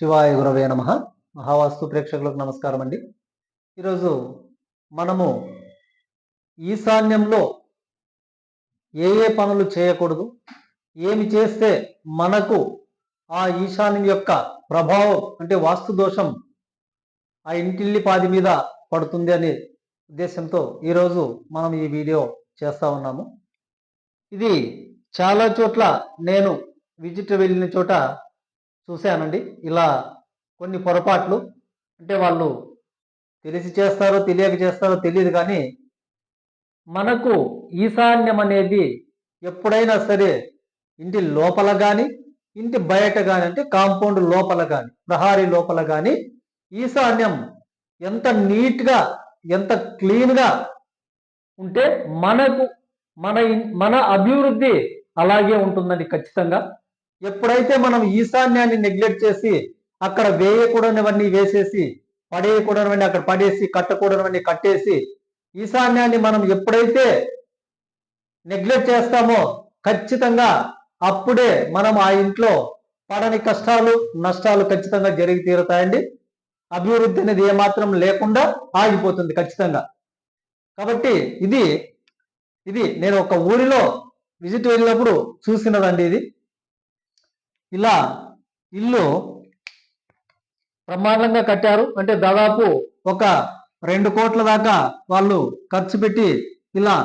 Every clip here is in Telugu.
శివాయ గురవే నమ. మహావాస్తు ప్రేక్షకులకు నమస్కారం అండి. ఈరోజు మనము ఈశాన్యంలో ఏ ఏ పనులు చేయకూడదు ఏమి చేస్తే మనకు ఆ ఈశాన్యం యొక్క ప్రభావం అంటే వాస్తు దోషం ఆ ఇంటిల్లి పాది మీద పడుతుంది అనే ఉద్దేశంతో ఈరోజు మనం ఈ వీడియో చేస్తూ ఉన్నాము. ఇది చాలా చోట్ల నేను విజిట్ వెళ్ళిన చోట చూశానండి. ఇలా కొన్ని పొరపాట్లు అంటే వాళ్ళు తెలిసి చేస్తారో తెలియక చేస్తారో తెలియదు కానీ మనకు ఈశాన్యం అనేది ఎప్పుడైనా సరే ఇంటి లోపల కానీ ఇంటి బయట కానీ అంటే కాంపౌండ్ లోపల కానీ ప్రహారీ లోపల కానీ ఈశాన్యం ఎంత నీట్గా ఎంత క్లీన్గా ఉంటే మనకు మన మన అభివృద్ధి అలాగే ఉంటుందండి ఖచ్చితంగా. ఎప్పుడైతే మనం ఈశాన్యాన్ని నెగ్లెక్ట్ చేసి అక్కడ వేయకూడనివన్నీ వేసేసి పడేయకూడనివన్నీ అక్కడ పడేసి కట్టకూడనివన్నీ కట్టేసి ఈశాన్యాన్ని మనం ఎప్పుడైతే నెగ్లెక్ట్ చేస్తామో ఖచ్చితంగా అప్పుడే మనం ఆ ఇంట్లో పడని కష్టాలు నష్టాలు ఖచ్చితంగా జరిగి తీరుతాయండి. అభివృద్ధి అనేది ఏమాత్రం లేకుండా ఆగిపోతుంది ఖచ్చితంగా. కాబట్టి ఇది ఇది నేను ఒక ఊరిలో విజిట్ వెళ్ళినప్పుడు చూసినదండి ఇది. ఇలా ఇల్లు బ్రహ్మాండంగా కట్టారు. అంటే దాదాపు ఒక రెండు కోట్ల దాకా వాళ్ళు ఖర్చు పెట్టి ఇలా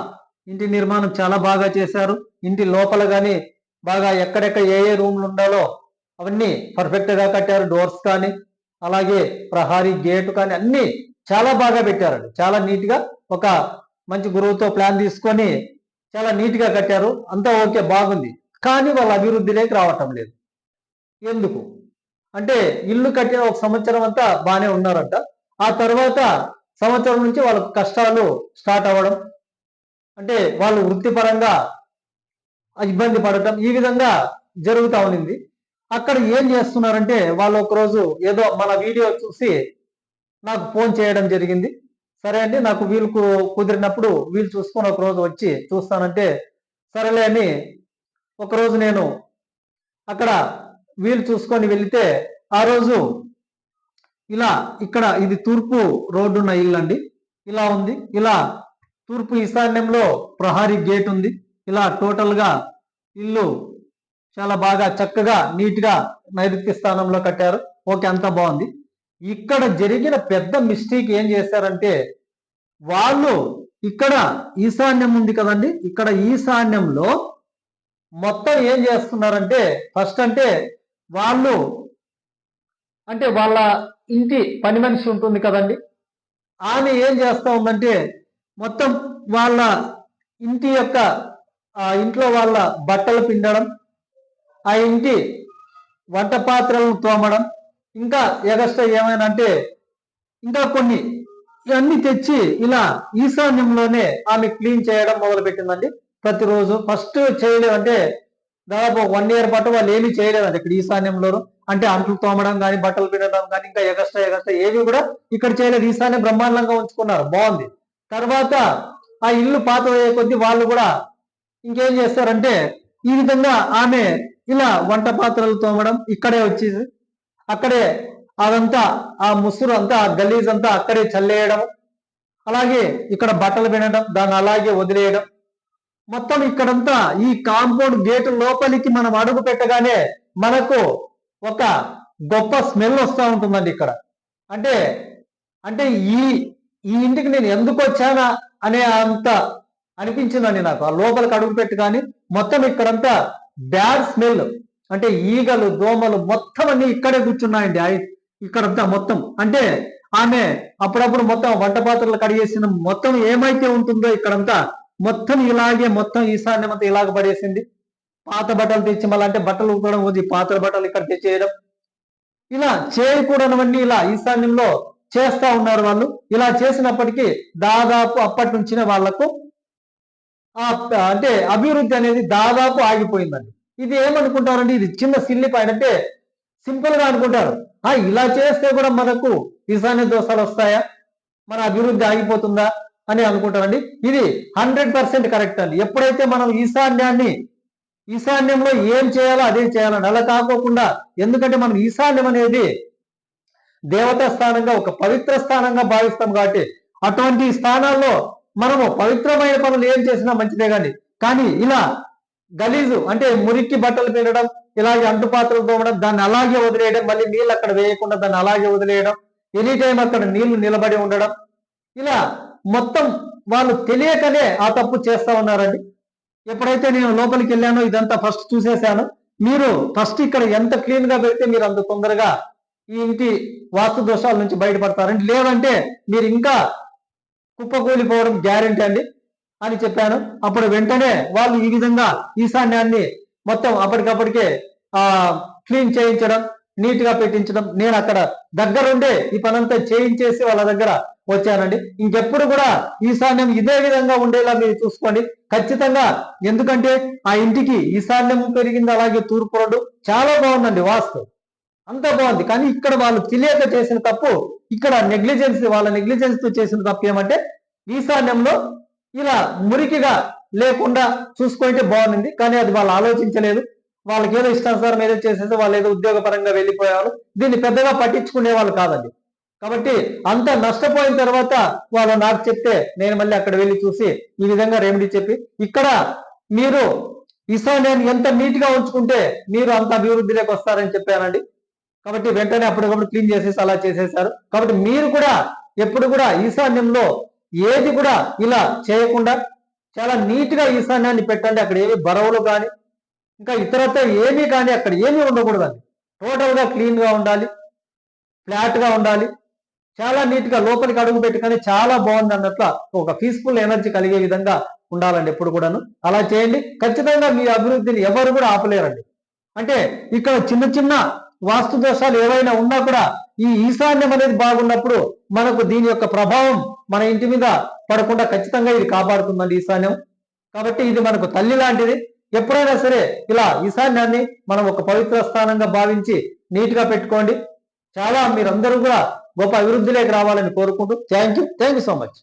ఇంటి నిర్మాణం చాలా బాగా చేశారు. ఇంటి లోపల కానీ బాగా ఎక్కడెక్కడ ఏ ఏ రూమ్లు ఉండాలో అవన్నీ పర్ఫెక్ట్గా కట్టారు. డోర్స్ కానీ అలాగే ప్రహారీ గేటు కానీ అన్నీ చాలా బాగా పెట్టారండి. చాలా నీట్గా ఒక మంచి గురువుతో ప్లాన్ తీసుకొని చాలా నీట్గా కట్టారు. అంతా ఓకే బాగుంది. కానీ వాళ్ళ అభివృద్ధిలోకి రావటం లేదు. ఎందుకు? అంటే ఇల్లు కట్టిన ఒక సంవత్సరం అంతా బాగానే ఉన్నారంట. ఆ తర్వాత సంవత్సరం నుంచి వాళ్ళకు కష్టాలు స్టార్ట్ అవ్వడం అంటే వాళ్ళు వృత్తిపరంగా ఇబ్బంది పడటం ఈ విధంగా జరుగుతూ ఉన్నింది అక్కడ ఏం చేస్తున్నారంటే వాళ్ళు ఒకరోజు ఏదో మన వీడియో చూసి నాకు ఫోన్ చేయడం జరిగింది. సరే అండి నాకు వీలు కు- కుదిరినప్పుడు వీలు చూసుకొని ఒక రోజు వచ్చి చూస్తానంటే సరేలే అని ఒకరోజు నేను అక్కడ వీలు చూసుకొని వెళితే ఆ రోజు ఇలా ఇక్కడ ఇది తూర్పు రోడ్డు ఉన్న ఇల్లు అండి. ఇలా ఉంది. ఇలా తూర్పు ఈశాన్యంలో ప్రహారీ గేట్ ఉంది. ఇలా టోటల్గా ఇల్లు చాలా బాగా చక్కగా నీట్గా స్థానంలో కట్టారు. ఓకే అంతా బాగుంది. ఇక్కడ జరిగిన పెద్ద మిస్టేక్ ఏం చేశారంటే వాళ్ళు ఇక్కడ ఈశాన్యం ఉంది కదండి. ఇక్కడ ఈశాన్యంలో మొత్తం ఏం చేస్తున్నారంటే ఫస్ట్ అంటే వాళ్ళు అంటే వాళ్ళ ఇంటి పని మనిషి ఉంటుంది కదండి. ఆమె ఏం చేస్తా ఉందంటే మొత్తం వాళ్ళ ఇంటి యొక్క ఆ ఇంట్లో వాళ్ళ బట్టలు పిండడం ఆ ఇంటి వంట పాత్రలను తోమడం ఇంకా ఎగస్ట్రా ఏమైనా అంటే ఇంకా కొన్ని ఇవన్నీ తెచ్చి ఇలా ఈశాన్యంలోనే ఆమె క్లీన్ చేయడం మొదలు పెట్టిందండి ప్రతిరోజు ఫస్ట్ చేయడం అంటే దాదాపు వన్ ఇయర్ పాటు వాళ్ళు ఏమీ చేయలేదు ఇక్కడ ఈశాన్యంలో. అంటే అంట్లు తోమడం కానీ బట్టలు పిండడం కానీ ఇంకా ఎగస్ట్రా ఎగస్ట్రా ఏవి కూడా ఇక్కడ చేయలేదు. ఈశాన్యం బ్రహ్మాండంగా ఉంచుకున్నారు. బాగుంది. తర్వాత ఆ ఇల్లు పాత అయ్యే కొద్దీ వాళ్ళు కూడా ఇంకేం చేస్తారంటే ఈ విధంగా ఆమె ఇలా వంట పాత్రలు తోమడం ఇక్కడే వచ్చేసి అక్కడే అదంతా ఆ ముసురు అంతా ఆ గలీజ్ అంతా అక్కడే చల్లేయడం. అలాగే ఇక్కడ బట్టలు పినడం దాన్ని అలాగే వదిలేయడం. మొత్తం ఇక్కడంతా ఈ కాంపౌండ్ గేట్ లోపలికి మనం అడుగు పెట్టగానే మనకు ఒక గొప్ప స్మెల్ వస్తూ ఉంటుందండి ఇక్కడ. అంటే అంటే ఈ ఈ ఇంటికి నేను ఎందుకు వచ్చానా అనే అంత అనిపించిందండి నాకు. ఆ లోపలికి అడుగు పెట్టి కానీ మొత్తం ఇక్కడంతా బ్యాడ్ స్మెల్. అంటే ఈగలు దోమలు మొత్తం అన్ని ఇక్కడే కూర్చున్నాయండి. ఇక్కడంతా మొత్తం. అంటే ఆమె అప్పుడప్పుడు మొత్తం వంట పాత్రలు కడిగేసిన మొత్తం ఏమైతే ఉంటుందో ఇక్కడంతా మొత్తం ఇలాగే మొత్తం ఈశాన్యం అంతా ఇలాగ పడేసింది. పాత బట్టలు తెచ్చి మళ్ళీ అంటే బట్టలు ఉతకడం వచ్చి పాత బట్టలు ఇక్కడ తెచ్చేయడం. ఇలా చేయకూడనివన్నీ ఇలా ఈశాన్యంలో చేస్తా ఉన్నారు వాళ్ళు. ఇలా చేసినప్పటికీ దాదాపు అప్పటి నుంచిన వాళ్ళకు ఆ అంటే అభివృద్ధి అనేది దాదాపు ఆగిపోయిందండి. ఇది ఏమనుకుంటారంటే ఇది చిన్న సిల్లి పాయింట్ అంటే సింపుల్గా అనుకుంటారు. ఆ ఇలా చేస్తే కూడా మనకు ఈశాన్య దోషాలు వస్తాయా? మన అభివృద్ధి ఆగిపోతుందా? అని అనుకుంటారండి. ఇది హండ్రెడ్ పర్సెంట్ కరెక్ట్ అండి. ఎప్పుడైతే మనం ఈశాన్యాన్ని ఈశాన్యంలో ఏం చేయాలో అదే చేయాలండి. అలా కాకోకుండా ఎందుకంటే మనం ఈశాన్యం అనేది దేవతా స్థానంగా ఒక పవిత్ర స్థానంగా భావిస్తాం కాబట్టి అటువంటి స్థానాల్లో మనము పవిత్రమైన పనులు ఏం చేసినా మంచిదే కానీ కానీ ఇలా గలీజు అంటే మురికి బట్టలు పెట్టడం ఇలాగే అంటుపాత్రలు తోమడం దాన్ని అలాగే వదిలేయడం మళ్ళీ నీళ్ళు అక్కడ వేయకుండా దాన్ని అలాగే వదిలేయడం ఎనీ టైం అక్కడ నీళ్ళు నిలబడి ఉండడం ఇలా మొత్తం వాళ్ళు తెలియకనే ఆ తప్పు చేస్తా ఉన్నారండి. ఎప్పుడైతే నేను లోపలికి వెళ్ళానో ఇదంతా ఫస్ట్ చూసేశాను. మీరు ఫస్ట్ ఇక్కడ ఎంత క్లీన్గా పెడితే మీరు అంత తొందరగా ఈ ఇంటి వాస్తు దోషాల నుంచి బయటపడతారండి. లేదంటే మీరు ఇంకా కుప్పకూలిపోవడం గ్యారెంటీ అండి అని చెప్పాను. అప్పుడు వెంటనే వాళ్ళు ఈ విధంగా ఈశాన్యాన్ని మొత్తం అప్పటికప్పటికే ఆ క్లీన్ చేయించడం నీట్గా పెట్టించడం నేను అక్కడ దగ్గరుండే ఈ పనంతా చేయించేసి వాళ్ళ దగ్గర వచ్చానండి. ఇంకెప్పుడు కూడా ఈశాన్యం ఇదే విధంగా ఉండేలా మీరు చూసుకోండి. ఖచ్చితంగా ఎందుకంటే ఆ ఇంటికి ఈశాన్యం పెరిగింది అలాగే తూర్పు రోడ్డు చాలా బాగుందండి వాస్తు. అంత బాగుంది. కానీ ఇక్కడ వాళ్ళు తెలియక చేసిన తప్పు ఇక్కడ నెగ్లిజెన్స్ వాళ్ళ నెగ్లిజెన్స్తో చేసిన తప్పు ఏమంటే ఈశాన్యంలో ఇలా మురికిగా లేకుండా చూసుకుంటే బాగుంది. కానీ అది వాళ్ళు ఆలోచించలేదు. వాళ్ళకి ఏదో ఇష్టానుసారం ఏదో చేసేసి వాళ్ళు ఏదో ఉద్యోగపరంగా వెళ్ళిపోయేవాళ్ళు. దీన్ని పెద్దగా పట్టించుకునే వాళ్ళు కాదండి. కాబట్టి అంత నష్టపోయిన తర్వాత వాళ్ళు నాకు చెప్తే నేను మళ్ళీ అక్కడ వెళ్ళి చూసి ఈ విధంగా రెమెడీ చెప్పి ఇక్కడ మీరు ఈశాన్యాన్ని ఎంత నీట్గా ఉంచుకుంటే మీరు అంత అభివృద్ధిలోకి వస్తారని చెప్పానండి. కాబట్టి వెంటనే అప్పటికప్పుడు క్లీన్ చేసేసి అలా చేసేసారు. కాబట్టి మీరు కూడా ఎప్పుడు కూడా ఈశాన్యంలో ఏది కూడా ఇలా చేయకుండా చాలా నీట్గా ఈశాన్యాన్ని పెట్టండి. అక్కడ ఏమి బరవలు కానీ ఇంకా ఇతరత ఏమీ కానీ అక్కడ ఏమీ ఉండకూడదండి. టోటల్గా క్లీన్గా ఉండాలి. ఫ్లాట్గా ఉండాలి. చాలా నీట్గా లోపలికి అడుగు పెట్టుకొని చాలా బాగుంది అన్నట్లు ఒక పీస్ఫుల్ ఎనర్జీ కలిగే విధంగా ఉండాలండి ఎప్పుడు కూడాను. అలా చేయండి. ఖచ్చితంగా మీ అభివృద్ధిని ఎవరు కూడా ఆపలేరండి. అంటే ఇక్కడ చిన్న చిన్న వాస్తు దోషాలు ఏవైనా ఉన్నా కూడా ఈ ఈశాన్యం అనేది బాగున్నప్పుడు మనకు దీని యొక్క ప్రభావం మన ఇంటి మీద పడకుండా ఖచ్చితంగా ఇది కాపాడుతుందండి ఈశాన్యం. కాబట్టి ఇది మనకు తల్లి లాంటిది. ఎప్పుడైనా సరే ఇలా ఈశాన్యాన్ని మనం ఒక పవిత్ర స్థానంగా భావించి నీట్గా పెట్టుకోండి. చాలా మీరందరూ కూడా గొప్ప అభివృద్ధిలోకి రావాలని కోరుకుంటూ thank you. Thank you so much.